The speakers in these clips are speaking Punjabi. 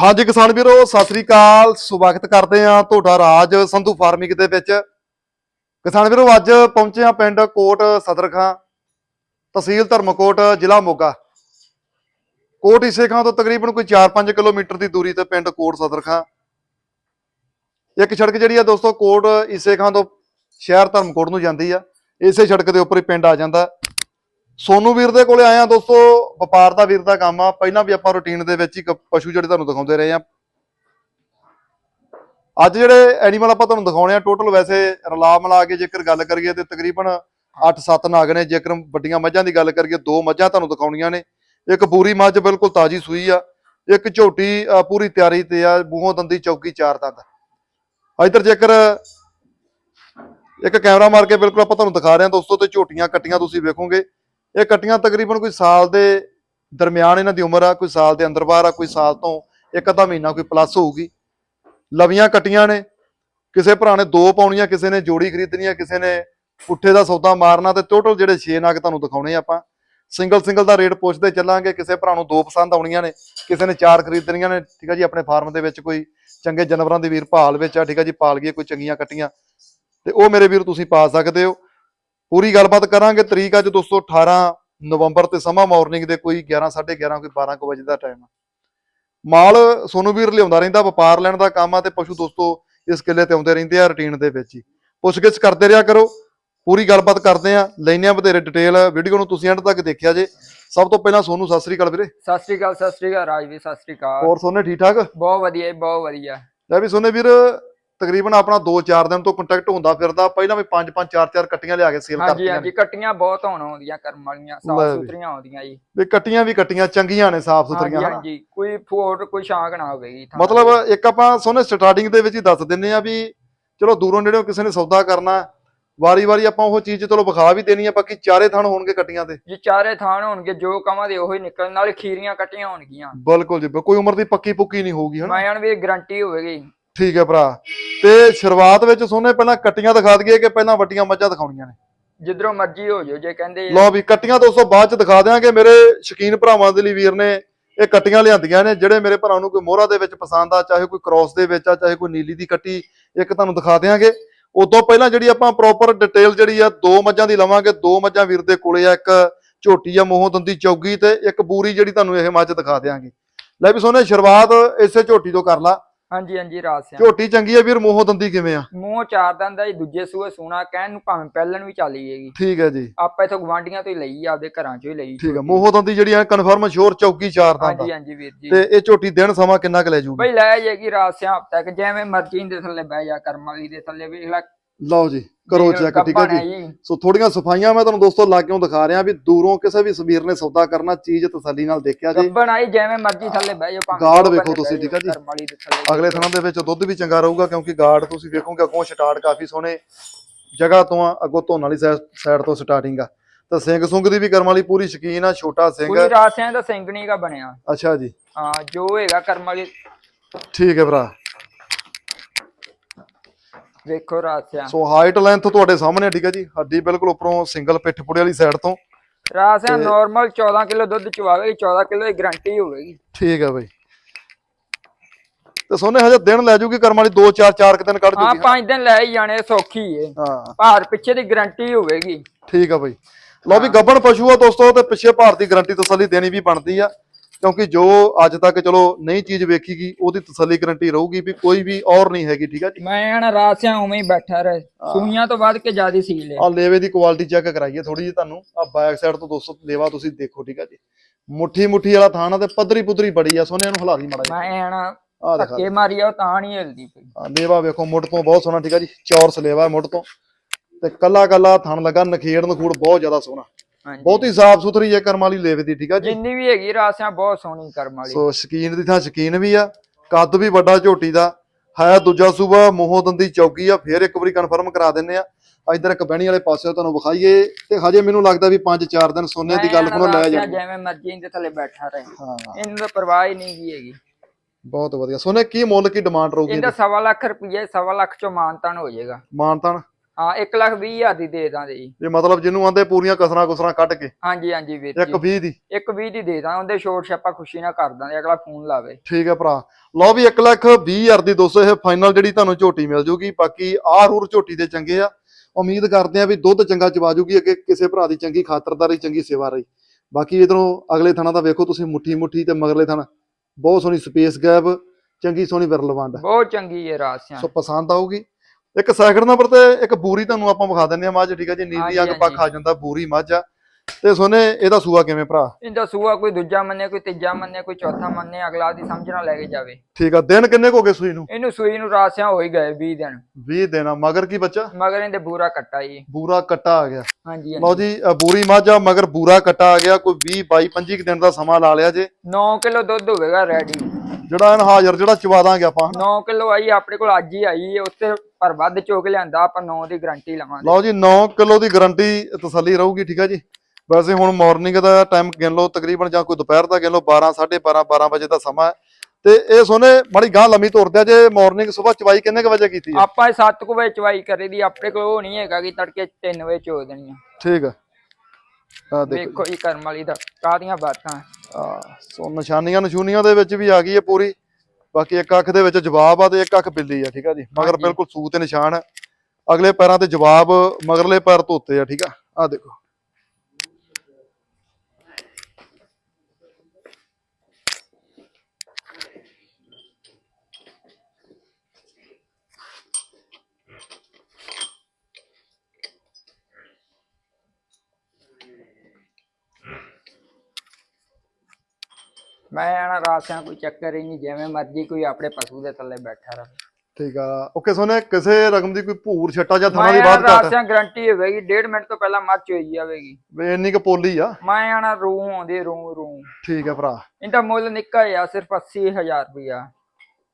ਹਾਂਜੀ ਕਿਸਾਨ ਵੀਰੋ, ਸਤਿ ਸ੍ਰੀ ਅਕਾਲ। ਸਵਾਗਤ ਕਰਦੇ ਆ ਤੁਹਾਡਾ ਰਾਜ ਸੰਧੂ ਫਾਰਮਿੰਗ ਦੇ ਵਿੱਚ। ਕਿਸਾਨ ਵੀਰੋ, ਅੱਜ ਪਹੁੰਚੇ ਆ ਪਿੰਡ ਕੋਟ ਸਦਰਖਾਂ, ਤਹਿਸੀਲ ਧਰਮਕੋਟ, ਜ਼ਿਲ੍ਹਾ ਮੋਗਾ। ਕੋਟ ਇਸੇ ਖਾਂ ਤੋਂ ਤਕਰੀਬਨ ਕੋਈ 4-5 ਕਿਲੋਮੀਟਰ ਦੀ ਦੂਰੀ ਤੇ ਪਿੰਡ ਕੋਟ ਸਦਰਖਾਂ। ਇੱਕ ਸੜਕ ਜਿਹੜੀ ਆ ਦੋਸਤੋ, ਕੋਟ ਇਸੇ ਖਾਂ ਤੋਂ ਸ਼ਹਿਰ ਧਰਮਕੋਟ ਨੂੰ ਜਾਂਦੀ ਆ। ਇਸੇ ਸੜਕ ਦੇ ਉੱਪਰ ਹੀ ਪਿੰਡ ਆ ਜਾਂਦਾ। ਸੋਨੂ ਵੀਰ ਦੇ ਕੋਲੇ ਆਏ ਆ ਦੋਸਤੋ, ਵਪਾਰ ਦਾ ਵੀਰ ਦਾ ਕੰਮ ਆ। ਪਹਿਲਾਂ ਵੀ ਆਪਾਂ ਰੁਟੀਨ ਦੇ ਵਿੱਚ ਹੀ ਪਸ਼ੂ ਜਿਹੜੇ ਤੁਹਾਨੂੰ ਦਿਖਾਉਂਦੇ ਰਹੇ ਆ। ਅੱਜ ਜਿਹੜੇ ਐਨੀਮਲ ਆਪਾਂ ਤੁਹਾਨੂੰ ਦਿਖਾਉਣੇ ਆ ਟੋਟਲ ਵੈਸੇ ਰਲਾ ਮਿਲਾ ਕੇ ਜੇਕਰ ਗੱਲ ਕਰੀਏ ਤੇ ਤਕਰੀਬਨ 8-7 ਨਾਗ ਨੇ, ਜੇਕਰ ਵੱਡੀਆਂ ਮੱਝਾਂ ਦੀ ਗੱਲ ਕਰੀਏ, ਦੋ ਮੱਝਾਂ ਤੁਹਾਨੂੰ ਦਿਖਾਉਣੀਆਂ ਨੇ। ਇੱਕ ਬੂਰੀ ਮੱਝ ਬਿਲਕੁਲ ਤਾਜੀ ਸੂਈ ਆ, ਇੱਕ ਝੋਟੀ ਪੂਰੀ ਤਿਆਰੀ ਤੇ ਆ ਬੂਹੋਂ ਦੰਦੀ ਚੌਕੀ, ਚਾਰ ਦੰਦ। ਇਧਰ ਜੇਕਰ ਇੱਕ ਕੈਮਰਾ ਮਾਰ ਕੇ ਬਿਲਕੁਲ ਆਪਾਂ ਤੁਹਾਨੂੰ ਦਿਖਾ ਰਹੇ ਹਾਂ ਦੋਸਤੋ, ਤੇ ਝੋਟੀਆਂ ਕੱਟੀਆਂ ਤੁਸੀਂ ਵੇਖੋਗੇ। ਇਹ ਕੱਟੀਆਂ ਤਕਰੀਬਨ ਕੋਈ ਸਾਲ ਦੇ ਦਰਮਿਆਨ ਇਹਨਾਂ ਦੀ ਉਮਰ ਆ, ਕੋਈ ਸਾਲ ਦੇ ਅੰਦਰ ਬਾਹਰ ਆ, ਕੋਈ ਸਾਲ ਤੋਂ ਇੱਕ ਅੱਧਾ ਮਹੀਨਾ ਕੋਈ ਪਲੱਸ ਹੋਊਗੀ। ਲਵੀਆਂ ਕੱਟੀਆਂ ਨੇ, ਕਿਸੇ ਭਰਾ ਨੇ ਦੋ ਪਾਉਣੀਆਂ, ਕਿਸੇ ਨੇ ਜੋੜੀ ਖਰੀਦਣੀ ਆ ਕਿਸੇ ਨੇ ਪੁੱਠੇ ਦਾ ਸੌਦਾ ਮਾਰਨਾ, ਤੇ ਟੋਟਲ ਜਿਹੜੇ 6 ਨਗ ਤੁਹਾਨੂੰ ਦਿਖਾਉਣੇ ਆਪਾਂ। ਸਿੰਗਲ ਸਿੰਗਲ ਦਾ ਰੇਟ ਪੁੱਛਦੇ ਚੱਲਾਂਗੇ, ਕਿਸੇ ਭਰਾ ਨੂੰ ਦੋ ਪਸੰਦ ਆਉਣੀਆਂ ਨੇ, ਕਿਸੇ ਨੇ ਚਾਰ ਖਰੀਦਣੀਆਂ ਨੇ, ਠੀਕ ਆ ਜੀ, ਆਪਣੇ ਫਾਰਮ ਦੇ ਵਿੱਚ ਕੋਈ ਚੰਗੇ ਜਾਨਵਰਾਂ ਦੀ ਵੀਰ ਭਾਲ ਵਿੱਚ ਆ, ਠੀਕ ਆ ਜੀ, ਪਾਲ ਗਈ ਕੋਈ ਚੰਗੀਆਂ ਕੱਟੀਆਂ। ਤੇ ਉਹ ਮੇਰੇ ਵੀਰ ਤੁਸੀਂ ਪਾ ਸਕਦੇ ਹੋ। ਪੂਰੀ ਗੱਲਬਾਤ ਕਰਾਂਗੇ। ਤਰੀਕ ਅੱਜ ਦੋਸਤੋ 18 ਨਵੰਬਰ ਤੇ ਸਮਾਂ ਮਾਰਨਿੰਗ ਦੇ ਕੋਈ 11 11:30 ਕੋਈ 12 ਕੁ ਵਜੇ ਦਾ ਟਾਈਮ ਆ। ਮਾਲ ਸੋਨੂ ਵੀਰ ਲਿਆਉਂਦਾ ਰਹਿੰਦਾ ਵਪਾਰ ਲੈਣ ਦਾ ਕੰਮ ਆ ਤੇ ਪਸ਼ੂ ਦੋਸਤੋ ਇਸ ਕਿੱਲੇ ਤੇ ਆਉਂਦੇ ਰਹਿੰਦੇ ਆ ਰੁਟੀਨ ਦੇ ਵਿੱਚ ਹੀ। ਪੁੱਛਗਿੱਛ ਕਰਦੇ ਰਿਹਾ ਕਰੋ ਪੂਰੀ ਗੱਲਬਾਤ ਕਰਦੇ ਆ। ਲੈਨੇ ਆ ਵਧੇਰੇ ਡਿਟੇਲ ਵੀਡੀਓ ਨੂੰ ਤੁਸੀਂ ਐਂਡ ਤੱਕ ਦੇਖਿਆ ਜੇ। ਸਭ ਤੋਂ ਪਹਿਲਾਂ ਸੋਨੂ ਸਤਿ ਸ੍ਰੀ ਅਕਾਲ ਵੀਰੇ। ਸਤਿ ਸ੍ਰੀ ਅਕਾਲ ਸਤਿ ਸ੍ਰੀ ਅਕਾਲ ਰਾਜਵੀਰ ਸਤਿ ਸ੍ਰੀ ਅਕਾਲ। ਹੋਰ ਸੋਨੇ ਠੀਕ ਠਾਕ? ਬਹੁਤ ਵਧੀਆ ਜੀ, ਬਹੁਤ ਵਧੀਆ। ਲੈ ਵੀ ਸੋਨੇ ਵੀਰ ਤਕਰੀਬਨ ਆਪਣਾ 2-4 ਦਿਨ ਤੋਂ ਕੰਟੈਕਟ ਹੁੰਦਾ ਫਿਰਦਾ ਪਹਿਲਾਂ ਵੀ 5-5 4-4 ਕੱਟੀਆਂ ਲਿਆ ਕੇ ਸੇਲ ਹਾਂਜੀ ਕਰਤੀਆਂ ਹਾਂਜੀ ਕੱਟੀਆਂ ਬਹੁਤ ਹੋਣ ਆਉਂਦੀਆਂ ਕਰਮ ਵਾਲੀਆਂ ਸਾਫ਼। ਸੁਥਰੀਆਂ ਆਉਂਦੀਆਂ ਜੀ। ਵੀ ਕੱਟੀਆਂ ਵੀ ਕੱਟੀਆਂ ਚੰਗੀਆਂ ਨੇ ਸਾਫ਼ ਹਾਂਜੀ ਸੁਥਰੀਆਂ ਹਾਂਜੀ ਕੋਈ ਫੋਟ ਕੋਈ ਸ਼ਾਂਕ ਨਾ ਹੋਵੇਗੀ ਮਤਲਬ ਇੱਕ ਆਪਾਂ ਸੋਨੇ ਸਟਾਰਟਿੰਗ ਦੇ ਵਿੱਚ ਹੀ ਦੱਸ ਦਿੰਨੇ ਆ ਵੀ ਚਲੋ ਦੂਰੋਂ ਨੇੜਿਓਂ ਕਿਸੇ ਨੇ ਸੌਦਾ ਕਰਨਾ ਵਾਰੀ-ਵਾਰੀ ਆਪਾਂ ਉਹ ਚੀਜ਼ ਚਲੋ ਵਿਖਾ ਵੀ ਦੇਣੀ ਆ ਬਾਕੀ ਚਾਰੇ ਥਣ ਹੋਣਗੇ ਕੱਟੀਆਂ ਤੇ। ਜੀ ਚਾਰੇ ਥਾਣ ਹੋਣਗੇ ਜੋ ਕਵਾਂਗੇ ਉਹੀ ਨਿਕਲਣ ਨਾਲ ਖੀਰੀਆਂ ਕੱਟੀਆਂ ਹੋਣਗੀਆਂ। ਬਿਲਕੁਲ ਜੀ ਕੋਈ ਉਮਰ ਦੀ ਪੱਕੀ ਪੁੱਕੀ ਨਹੀਂ ਹੋਊਗੀ ਹਨਾ? ਮਾਇਣ ਵੀ ਗਰੰਟੀ ਹੋਵੇਗੀ। ਠੀਕ ਹੈ ਭਰਾ। ਤੇ ਸ਼ੁਰੂਆਤ ਵਿੱਚ ਸੋਨੇ ਪਹਿਲਾਂ ਕੱਟੀਆਂ ਦਿਖਾ ਦਈਏ ਕਿ ਪਹਿਲਾਂ ਵੱਡੀਆਂ ਮੱਝਾਂ ਦਿਖਾਉਣੀਆਂ ਨੇ। ਜਿੱਧਰੋਂ ਮਰਜ਼ੀ ਹੋ ਜਾਓ ਜੇ ਕਹਿੰਦੇ ਲਓ ਵੀ ਕੱਟੀਆਂ ਦੋਸਤੋ ਬਾਅਦ ਚ ਦਿਖਾ ਦਿਆਂਗੇ ਮੇਰੇ ਸ਼ਕੀਨ ਭਰਾਵਾਂ ਦੇ ਲਈ ਵੀਰ ਨੇ ਇਹ ਕੱਟੀਆਂ ਲਿਆਂਦੀਆਂ ਨੇ ਜਿਹੜੇ ਮੇਰੇ ਭਰਾਵਾਂ ਨੂੰ ਕੋਈ ਮੋਹਰਾ ਦੇ ਵਿੱਚ ਪਸੰਦ ਆ ਚਾਹੇ ਕੋਈ ਕ੍ਰਾਸ ਦੇ ਵਿੱਚ ਆ ਚਾਹੇ ਕੋਈ ਨੀਲੀ ਦੀ ਕੱਟੀ ਇੱਕ ਤੁਹਾਨੂੰ ਦਿਖਾ ਦਿਆਂਗੇ। ਉਦੋਂ ਪਹਿਲਾਂ ਜਿਹੜੀ ਆਪਾਂ ਪ੍ਰੋਪਰ ਡਿਟੇਲ ਜਿਹੜੀ ਆ ਦੋ ਮੱਝਾਂ ਦੀ ਲਵਾਂਗੇ। ਦੋ ਮੱਝਾਂ ਵੀਰ ਦੇ ਕੋਲੇ ਆ ਇੱਕ ਝੋਟੀ ਆ ਮੋਹ ਦੰਦੀ ਚੌਗੀ ਤੇ ਇੱਕ ਬੂਰੀ ਜਿਹੜੀ ਤੁਹਾਨੂੰ ਇਹ ਮੱਝ ਦਿਖਾ ਦਿਆਂਗੇ। ਲੈ ਵੀ ਸੋਨੇ ਸ਼ੁਰੂਆਤ ਇਸੇ ਝੋਟੀ ਤੋਂ ਕਰ ਲਾ। ਹਾਂਜੀ ਹਾਂਜੀ ਰਾਸਿਆਂ ਝੋਟੀ ਚੰਗੀ ਆ ਵੀਰ ਮੋਹ ਦੰਦੀ ਕਿਵੇਂ ਆ? ਮੂੰਹ ਚਾਰ ਦੰਦ ਦਾ ਜੀ ਦੂਜੇ ਸੂਏ ਸੋਨਾ ਕਹਿਣ ਨੂੰ ਭਾਵੇਂ ਪਹਿਲਣ ਵੀ ਚੱਲੀ ਜਾਏਗੀ ਠੀਕ ਹੈ ਜੀ। ਆਪਾਂ ਇਥੋਂ ਗਵਾਂਡੀਆਂ ਤੋਂ ਹੀ ਲਈ ਆ, ਆਪਦੇ ਘਰਾਂ ਚੋਂ ਹੀ ਲਈ ਠੀਕ ਹੈ ਮੋਹ ਦੰਦੀ ਜਿਹੜੀ ਆ ਕਨਫਰਮ ਸ਼ੋਰ ਚੌਕੀ ਚਾਰ ਦਾ ਹਾਂਜੀ ਹਾਂਜੀ ਵੀਰ ਜੀ। ਤੇ ਇਹ ਝੋਟੀ ਦਿਨ ਸਮਾਂ ਕਿੰਨਾ ਕੁ ਲੈ ਜੂਗੀ? ਬਈ ਲੈ ਜਾਏਗੀ ਰਾਤ ਸਿਆਪ ਤੱਕ ਜਿਵੇਂ ਮਰਜ਼ੀ ਦੇ ਥੱਲੇ ਬਹਿ ਜਾ ਕਰਮ ਵਾਲੀ ਦੇ ਥੱਲੇ ਵੇਖ ਲੈ। ਲਓ ਜੀ। ਕਰੋ ਚੈੱਕ ਠੀਕ ਹੈ ਜੀ? ਸੋ ਥੋੜੀਆਂ ਸਫਾਈਆਂ ਮੈਂ ਤੁਹਾਨੂੰ ਦੋਸਤੋ ਲਾਗਿਓਂ ਦਿਖਾ ਰਿਹਾ ਵੀ ਦੂਰੋਂ ਕਿਸੇ ਵੀ ਸਵੀਰ ਨੇ ਸੌਦਾ ਕਰਨਾ ਚੀਜ਼ ਤਸੱਲੀ ਨਾਲ ਦੇਖਿਆ ਜੀ। ਗੱਬਣ ਆਈ ਜਿਵੇਂ ਮਰਜ਼ੀ ਥੱਲੇ ਬਹਿ ਜਾ ਗਾਰਡ ਦੋ ਵੇਖੋ ਤੁਸੀਂ, ਠੀਕ ਆ ਜੀ? ਅਗਲੇ ਥਣਾਂ ਦੇ ਵਿੱਚ ਦੁੱਧ ਵੀ ਚੰਗਾ ਰਹੂਗਾ ਕਿਉਂਕਿ ਗਾਰਡ ਤੁਸੀਂ ਵੇਖੋਗੇ ਅੱਗੋਂ ਸਟਾਰਟ ਕਾਫੀ ਸੋਹਣੇ ਜਗ੍ਹਾ ਤੋਂ ਆ ਅੱਗੋਂ ਧੋਣ ਵਾਲੀ ਸਾਈਡ ਤੋਂ ਸਟਾਰਟਿੰਗ ਆ। ਤਾਂ ਸਿੰਘ ਸੁੰਗ ਦੀ ਵੀ ਕਰਮ ਵਾਲੀ ਪੂਰੀ ਸ਼ਕੀਨ ਆ ਛੋਟਾ ਸਿੰਘ ਕੋਈ ਰਾਸਿਆਂ ਦਾ ਸਿੰਗਣੀ ਦਾ ਬਣਿਆ। ਅੱਛਾ ਜੀ। ਹਾਂ ਜੋ ਹੈਗਾ ਕਰਮ ਵਾਲੀ। ਠੀਕ ਹੈ ਭਰਾ। ਵੇਖੋ ਰਾਸਿਆਂ ਸੋ ਹਾਈਟ ਲੈਂਥ ਤੁਹਾਡੇ ਸਾਹਮਣੇ ਆ, ਠੀਕ ਹੈ ਜੀ? ਹੱਡੀ ਬਿਲਕੁਲ ਉੱਪਰੋਂ ਸਿੰਗਲ ਪਿੱਠ ਪੁੜੇ ਵਾਲੀ ਸਾਈਡ ਤੋਂ। ਰਾਸਿਆਂ ਨਾਰਮਲ 14 ਕਿਲੋ ਦੁੱਧ ਚਵਾਵੇਗੀ 14 ਕਿਲੋ ਦੀ ਗਾਰੰਟੀ ਹੋਵੇਗੀ। ਠੀਕ ਹੈ ਬਈ। ਤੇ ਸੋਨੇ ਹਜੇ ਦਿਨ ਲੈ ਜੂਗੀ ਕਰਮ ਵਾਲੀ 2 4 4 ਕਿ ਦਿਨ ਕੱਢ ਹਾਂ ਜੂਗੀ। ਪੰਜ ਦਿਨ ਲੈ ਹੀ ਜਾਣੇ ਸੌਖੀ ਏ। ਹਾਂ। ਭਾਰ ਪਿੱਛੇ ਦੀ ਗਾਰੰਟੀ ਹੋਵੇਗੀ। ਠੀਕ ਆ ਬਈ। ਲਓ ਵੀ ਗੱਬਣ ਪਸ਼ੂ ਆ ਦੋਸਤੋ ਤੇ ਪਿੱਛੇ ਭਾਰ ਦੀ ਗਾਰੰਟੀ ਤਸੱਲੀ ਦੇਣੀ ਵੀ ਬਣਦੀ ਆ। ਕਿਉਂਕਿ ਜੋ ਅੱਜ ਤੱਕ ਚਲੋ ਨਹੀਂ ਚੀਜ਼ ਵੇਖੀਗੀ ਉਹਦੀ ਤਸੱਲੀ ਗਾਰੰਟੀ ਰਹੂਗੀ ਵੀ ਕੋਈ ਵੀ ਔਰ ਨਹੀਂ ਹੈਗੀ ਠੀਕ ਆ ਜੀ? ਮੈਂ ਨਾ ਰਾਸਿਆਂ ਉਵੇਂ ਹੀ ਬੈਠਾ ਰਹੇ। ਸੂਈਆਂ ਤੋਂ ਵੱਧ ਕੇ ਜਿਆਦੀ ਸੀ ਲੈ ਆ ਲੇਵੇ ਦੀ ਕੁਆਲਿਟੀ ਚੈੱਕ ਕਰਾਈਏ ਥੋੜੀ ਜੀ ਤੁਹਾਨੂੰ। ਆ ਬੈਕ ਸਾਈਡ ਤੋਂ ਦੋਸਤੋ ਲੇਵਾ ਤੁਸੀਂ ਦੇਖੋ ਠੀਕ ਆ ਜੀ। ਮੁੱਠੀ ਮੁੱਠੀ ਵਾਲਾ ਥਾਣਾ ਤੇ ਪੱਧਰੀ ਪੁੱਧਰੀ ਬੜੀ ਆ ਸੋਨੇ ਨੂੰ ਹਿਲਾ ਦੀ ਮਾੜਾ ਜਿਹਾ। ਮੈਂ ਨਾ ਆ ਦੇਖਾ ਧੱਕੇ ਮਾਰੀ ਆ ਤਾਂ ਨਹੀਂ ਹਿਲਦੀ ਪਈ। ਆ ਲੇਵਾ ਵੇਖੋ ਮੁੱਢ ਤੋਂ ਬਹੁਤ ਸੋਹਣਾ ਠੀਕ ਆ ਜੀ। ਚੌਰਸ ਲੇਵਾ ਮੁੱਢ ਤੋਂ। ਤੇ ਕੱਲਾ ਕੱਲਾ ਥਣ ਲੱਗਾ ਨਖੇੜ ਨਖੂੜ ਬਹੁਤ ਜ਼ਿਆਦਾ ਸੋਹਣਾ। ਬਹੁਤ ਹੀ ਸਾਫ਼ ਸੁਥਰੀ ਹੈ ਕਰਮ ਵਾਲੀ ਲੇਵੇ ਦੀ ਠੀਕ ਆ ਜੀ? ਜਿੰਨੀ ਵੀ ਹੈਗੀ ਰਾਸਿਆਂ ਬਹੁਤ ਸੋਹਣੀ ਕਰਮ ਵਾਲੀ। ਸੋ ਸ਼ਕੀਨ ਦੀ ਥਾਂ ਸ਼ਕੀਨ ਵੀ ਆ ਕੱਦ ਵੀ ਵੱਡਾ ਝੋਟੀ ਦਾ ਹੈ ਦੂਜਾ ਸੂਬਾ ਮੋਹੋ ਦੰਦੀ ਚੌਕੀ ਆ ਫੇਰ ਇੱਕ ਵਾਰੀ ਕਨਫਰਮ ਕਰਾ ਦਿੰਨੇ ਆ। ਇਧਰ ਇੱਕ ਬਹਿਣੀ ਵਾਲੇ ਪਾਸੇ ਤੁਹਾਨੂੰ ਵਿਖਾਈਏ ਤੇ ਹਜੇ ਮੈਨੂੰ ਲੱਗਦਾ ਵੀ 5-4 ਦਿਨ ਸੋਨੇ ਦੀ ਗੱਲ ਕੋਲੋਂ ਲੈ ਜਾਣੀ ਜਿਵੇਂ ਮਰਜ਼ੀ ਦੇ ਥੱਲੇ ਬੈਠਾ ਰਹੇ। ਹਾਂ। ਇਹਨੂੰ ਤਾਂ ਪਰਵਾਹ ਹੀ ਨਹੀਂ ਕੀ ਹੈਗੀ। ਬਹੁਤ ਵਧੀਆ। ਸੋਨੇ ਕੀ ਮੁੱਲ ਕੀ ਡਿਮਾਂਡ ਰਹੂਗੀ ਇਹਦਾ ਸਵਾ ਲੱਖ ਰੁਪਏ ਸਵਾ ਲੱਖ ਚੋਂ ਮਾਨਤਾਨ ਹੋ ਜਾਏਗਾ। ਮਾਨਤਾਨ? ਹਾਂ 1 ਲੱਖ 20 ਹਜ਼ਾਰ ਦੀ ਦੇ ਦਾਂਗੇ ਜੀ। ਇਹ ਮਤਲਬ ਜਿਹਨੂੰ ਆਂਦੇ ਪੂਰੀਆਂ ਕਸਰਾਂ ਕੁਸਰਾਂ ਕੱਢ ਕੇ ਹਾਂਜੀ ਹਾਂਜੀ ਵੀਰ ਇੱਕ ਜੀ। 20 ਦੀ। ਇੱਕ 20 ਦੀ ਦੇ ਦਾਂ ਉਹਦੇ ਛੋਟ ਛਾਪਾ ਖੁਸ਼ੀ ਨਾਲ ਕਰ ਦਾਂਗੇ ਅਗਲਾ ਫੋਨ ਲਾਵੇ। ਠੀਕ ਹੈ ਭਰਾ। ਲਓ ਵੀ 1 ਲੱਖ 20 ਹਜ਼ਾਰ ਦੀ ਦੋਸਤੋ ਇਹ ਫਾਈਨਲ ਜਿਹੜੀ ਤੁਹਾਨੂੰ ਝੋਟੀ ਮਿਲ ਜੂਗੀ ਬਾਕੀ ਆਹ ਰੂਰ ਝੋਟੀ ਦੇ ਚੰਗੇ ਆ। ਉਮੀਦ ਕਰਦੇ ਆ ਵੀ ਦੁੱਧ ਚੰਗਾ ਚਵਾ ਜੂਗੀ ਅੱਗੇ ਕਿਸੇ ਭਰਾ ਦੀ ਚੰਗੀ ਖਾਤਰਦਾਰੀ ਚੰਗੀ ਸੇਵਾ ਰਹੀ। ਬਾਕੀ ਇਧਰੋਂ ਅਗਲੇ ਥਾਣਾ ਦਾ ਵੇਖੋ ਤੁਸੀਂ ਮੁੱਠੀ ਮੁੱਠੀ ਤੇ ਮਗਰਲੇ ਥਾਣਾ। ਬਹੁਤ ਸੋਹਣੀ ਸਪੇਸ ਗੈਪ ਚੰਗੀ ਸੋਹਣੀ ਵਿਰਲ ਵੰਡ ਬਹੁਤ ਚੰਗੀ ਹੈ ਰਾਸਿਆਂ ਸੋ ਪਸੰਦ ਆਊਗੀ। ਇੱਕ ਸੈਕਿੰਡ ਨੰਬਰ ਤੇ ਇੱਕ ਬੂਰੀ ਤੁਹਾਨੂੰ ਆਪਾਂ ਵਿਖਾ ਦਿੰਦੇ ਆ ਮੱਝ ਠੀਕ ਹੈ ਜੀ? ਨੀਲੀ ਅੰਗ ਪੱਖ। ਆ ਜਾਂਦਾ ਬੂਰੀ ਮੱਝ ਆ। ਤੇ ਸੋਨੇ ਇਹਦਾ ਸੂਆ ਕਿਵੇਂ ਭਰਾ? ਇਹਦਾ ਸੂਆ ਕੋਈ ਦੂਜਾ ਮੰਨੇ ਕੋਈ ਤੀਜਾ ਮੰਨੇ ਕੋਈ ਚੌਥਾ ਮੰਨੇ ਅਗਲਾ ਦੀ ਸਮਝ ਨਾਲ ਲੈ ਕੇ ਜਾਵੇ। ਠੀਕ ਆ ਦਿਨ ਕਿੰਨੇ ਕੁ ਹੋ ਗਏ ਸੂਈ ਨੂੰ? ਇਹਨੂੰ ਸੂਈ ਨੂੰ ਰਾਸਿਆਂ ਹੋ ਹੀ ਗਏ 20 ਦਿਨ। 20 ਦਿਨ ਆ ਮਗਰ ਕੀ ਬੱਚਾ? ਮਗਰ ਇਹਦੇ ਬੂਰਾ ਕੱਟਾ ਜੀ। ਬੂਰਾ ਕੱਟਾ ਆ ਗਿਆ। ਹਾਂਜੀ ਲਓ ਜੀ ਬੂਰੀ ਮੱਝ ਆ ਮਗਰ ਬੂਰਾ ਕੱਟਾ ਆ ਗਿਆ ਕੋਈ 20 22 25 ਕੁ ਦਿਨ ਦਾ ਸਮਾਂ ਲਾ ਲਿਆ ਜੇ। 9 ਕਿਲੋ ਦੁੱਧ ਹੋਵੇਗਾ ਰੈਡੀ। ਜਿਹੜਾ ਇਹਨ ਹਾਜ਼ਰ ਜਿਹੜਾ ਚਵਾ ਦਾਂਗੇ ਆਪਾਂ ਹਨਾ। 9 ਕਿਲੋ ਆਈ ਆਪਣੇ ਕੋਲ ਅੱਜ ਹੀ ਆਈ ਹੈ ਉੱਤੇ ਪਰ ਵੱਧ ਚੋਕ ਲਿਆਂਦਾ ਆਪਾਂ 9 ਦੀ ਗਾਰੰਟੀ ਲਵਾਂਗੇ। ਲਓ ਜੀ 9 ਕਿਲੋ ਦੀ ਗਾਰੰਟੀ ਤਸੱਲੀ ਰਹੂਗੀ ਠੀਕ ਆ ਜੀ? ਵੈਸੇ ਹੁਣ ਮਾਰਨਿੰਗ ਦਾ ਟਾਈਮ ਗਿਣ ਲਓ ਤਕਰੀਬਨ ਜਾਂ ਕੋਈ ਦੁਪਹਿਰ ਦਾ ਗਿਣ ਲਓ 12 12:30 12 ਵਜੇ ਦਾ ਸਮਾਂ ਹੈ। ਤੇ ਇਹ ਸੋਨੇ ਮਾੜੀ ਗਾਂ ਲੰਮੀ ਤੋਰਦੇ ਜੇ ਮਾਰਨਿੰਗ ਸਵੇਰ ਚਵਾਈ ਕਿੰਨੇ ਕੁ ਵਜੇ ਕੀਤੀ ਹੈ? ਆਪਾਂ 7 ਕੁ ਵਜੇ ਚਵਾਈ ਕਰੀ ਦੀ ਆਪਣੇ ਕੋਲ ਉਹ ਨਹੀਂ ਹੈਗਾ ਕਿ ਤੜਕੇ 3 ਵਜੇ ਚੋ ਦੇਣੀ ਆ। ਠੀਕ ਆ। ਆ ਦੇਖੋ ਜੀ। ਕਰਮ ਵਾਲੀ ਦਾ ਕਾਦੀਆਂ ਬਾਤਾਂ। ਆ ਸੋ ਨਿਸ਼ਾਨੀਆਂ ਨਸ਼ੂਨੀਆਂ ਦੇ ਵਿੱਚ ਵੀ ਆ ਗਈ ਹੈ ਪੂਰੀ। ਬਾਕੀ ਇੱਕ ਅੱਖ ਦੇ ਵਿੱਚ ਜਵਾਬ ਆ ਤੇ ਇੱਕ ਅੱਖ ਬਿੱਲੀ ਆ ਠੀਕ ਆ ਜੀ? ਮਗਰ। ਬਿਲਕੁਲ ਸੂ ਤੇ ਨਿਸ਼ਾਨ ਹੈ ਅਗਲੇ ਪੈਰਾਂ ਤੇ ਜਵਾਬ ਮਗਰਲੇ ਪੈਰ ਧੋਤੇ ਆ ਠੀਕ ਆ? ਆ ਦੇਖੋ। ਮੈਂ ਆਣਾ ਰਾਸਿਆਂ ਕੋਈ ਚੱਕਰ ਹੀ ਨਹੀਂ ਜਿਵੇਂ ਮਰਜ਼ੀ ਕੋਈ ਆਪਣੇ ਪਸ਼ੂ ਦੇ ਥੱਲੇ ਬੈਠਾ ਰਹੇ। ਠੀਕ ਆ। ਓਕੇ ਸੋਨੇ ਕਿਸੇ ਰਕਮ ਦੀ ਕੋਈ ਭੂਰ ਛੱਟਾ ਜਾਂ ਥਣਾ ਦੀ ਬਾਤ ਘੱਟ? ਰਾਸਿਆਂ ਗਾਰੰਟੀ ਹੋਵੇਗੀ 1.5 ਮਿੰਟ ਤੋਂ ਪਹਿਲਾਂ ਮੱਚ ਹੋਈ ਜਾਵੇਗੀ। ਵੀ ਇੰਨੀ ਕੁ ਪੋਲੀ ਆ? ਮੈਂ ਆਣਾ ਰੂਹ ਆਉਂਦੀ ਰੂਹ ਰੂਹ ਠੀਕ ਆ ਭਰਾ। ਇਹਦਾ ਮੁੱਲ ਨਿੱਕਾ ਆ ਸਿਰਫ 80000 ਰੁਪਇਆ